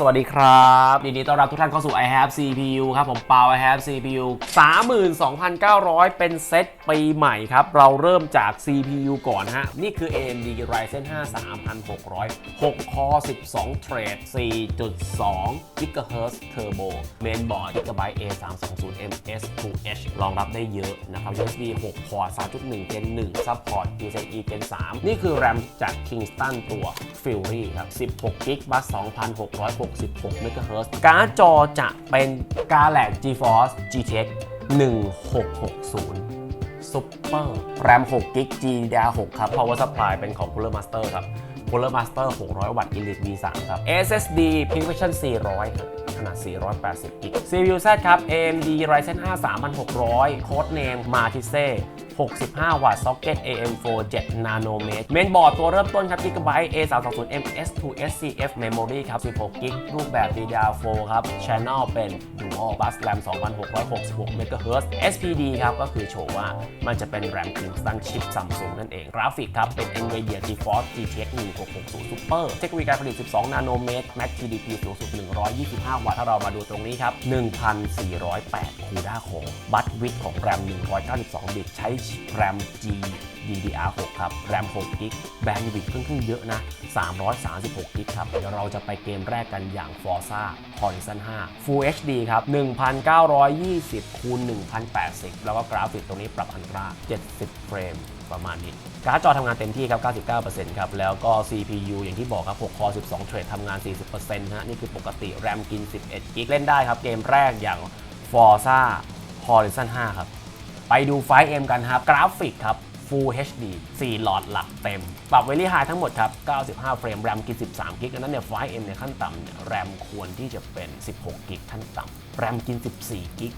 สวัสดีครับยินดีต้อนรับทุกท่านเข้าสู่ i have CPU ครับ ผมเปา i have CPU 32,900 เป็นเซตปีใหม่ครับ เราเริ่มจาก CPU ก่อนฮะ นี่คือ AMD Ryzen 5 3600 6 คอ 12 เทรด 4.2 GHz Turbo Mainboard Gigabyte A320MS 2H รองรับได้เยอะนะครับ USB 6 คอ 3.1 Gen 1 Support PCIe Gen 3 นี่คือ RAM จาก Kingston ตัว Fury ครับ16 GB บัส2,600 2,666 MHz การ์ดจอจะเป็น Galaxy GeForce GTX 1660 Super RAM 6 g b GDDR6 ครับ Power Supply เป็นของ Cooler Master ครับ Cooler Master 600 วัตต์ Elite V3 ครับ SSD p r e v i s i o n 400 ครับ ขนาด 480 อีก CPU Z ครับ AMD Ryzen 5 3600 โค้ดเนม Martise 65 วัตต์ซ็อกเก็ต AM4 7 นาโนเมตร เมนบอร์ดตัวเริ่มต้นครับ Gigabyte A320M S2 SCF Memory ครับ 16กิกรูปแบบ DDR4 ครับ Channel เป็น Dual Bus RAM 2666 MHz SPD ครับ ก็คือโชว์ว่ามันจะเป็น RAM Kingston Chip Samsung นั่นเอง กราฟิกครับ เป็น NVIDIA GeForce GTX 1660 Super เทคโนโลยีการผลิต 12 นาโนเมตร Max TDP สูงสุด 125 วัตต์ ถ้าเรามาดูตรงนี้ครับ 1,408 คูด้าของบัตวิดของ RAM 192 บิต ใช้ RAM G DDR6 ครับ RAM 6กิกแบนด์วิดต์ค่อนข้างเยอะนะ 336กิกครับ เดี๋ยวเราจะไปเกมแรกกันอย่าง Forza Horizon 5 Full HD ครับ 1920คูณ1080 แล้วก็กราฟิกตรงนี้ปรับอันตรา 70 เฟรมประมาณนี้การ์ดจอทำงานเต็มที่ครับ 99%ครับ แล้วก็ CPU อย่างที่บอกครับ 6 คอ 12 เทรดทำงาน 40%ฮะนี่คือปกติ RAM กิน 11 กิก เล่นได้ครับ เกมแรกอย่าง Forza Horizon 5 ครับ ไปดูไฟ M กันครับ กราฟิกครับ Full HD 4 หลอดหลักเต็ม ปรับเวลี่ไฮทั้งหมดครับ 95 เฟรมแรมกิน13 กิกดังนั้นเนี่ยไฟ M เนี่ยขั้นต่ำเนี่ยแรมควรที่จะเป็น 16 กิกขั้นต่ำแรมกิน 14 กิก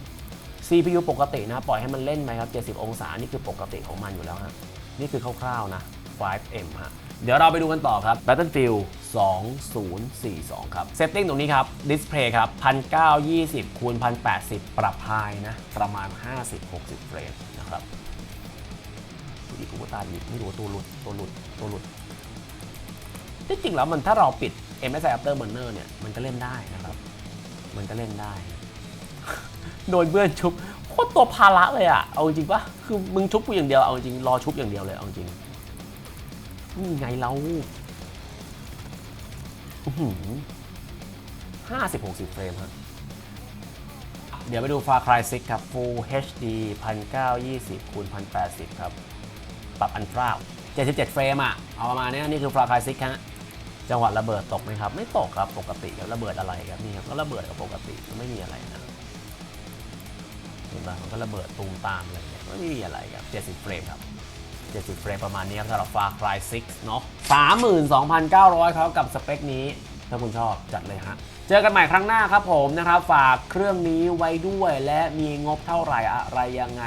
CPU ปกตินะ ปล่อยให้มันเล่นไปครับ 70 องศา นี่คือปกติของมันอยู่แล้วฮะ นี่คือคร่าวๆนะ 5M ฮะ เดี๋ยวเราไปดูกันต่อครับ Battlefield 2042 ครับ Setting ตรงนี้ครับ Display ครับ 1920คูณ1080 ปรับไฮนะ ประมาณ 50-60 เฟรมนะครับ ดูดิกูก็ตาดีไม่รู้ตัวหลุดตัวหลุดตัวหลุดที่จริงแล้วมันถ้าเราปิด MSI Afterburner เนี่ยมันก็เล่นได้นะครับ มันก็เล่นได้ โดนเพื่อนชุบโคตรตัวภาระเลยอะเอาจริงปะคือมึงชุบกูอย่างเดียวเอาจริงรอชุบอย่างเดียวเลยเอาจริงนี่ไงเราห้าสิบหกสิบเฟรมครับเดี๋ยวไปดู Far Cry 6ครับ Full HD 1920คูณ1080 ครับ ปรับอันตรา77 เฟรมอะ เอาประมาณนี้นี่คือ Far Cry 6ฮะ จังหวะระเบิดตกไหมครับ ไม่ตกครับ ปกติครับระเบิดอะไรครับนี่ครับก็ระเบิดกับปกติไม่มีอะไรนะเห็นปะมันก็ระเบิดตูมตามอะไรเงี้ยไม่มีอะไรครับ 70 เฟรมครับ70 เฟรมประมาณนี้ครับสำหรับ Far Cry 6เนาะ32,900 ครับกับสเปคนี้ ถ้าคุณชอบจัดเลยฮะ เจอกันใหม่ครั้งหน้าครับผมนะครับ ฝากเครื่องนี้ไว้ด้วยและมีงบเท่าไหร่อะไรยังไง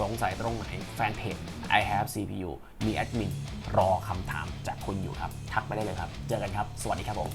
สงสัยตรงไหนแฟนเพจ I have CPU มีแอดมินรอคำถามจากคุณอยู่ครับ ทักไปได้เลยครับ เจอกันครับ สวัสดีครับผม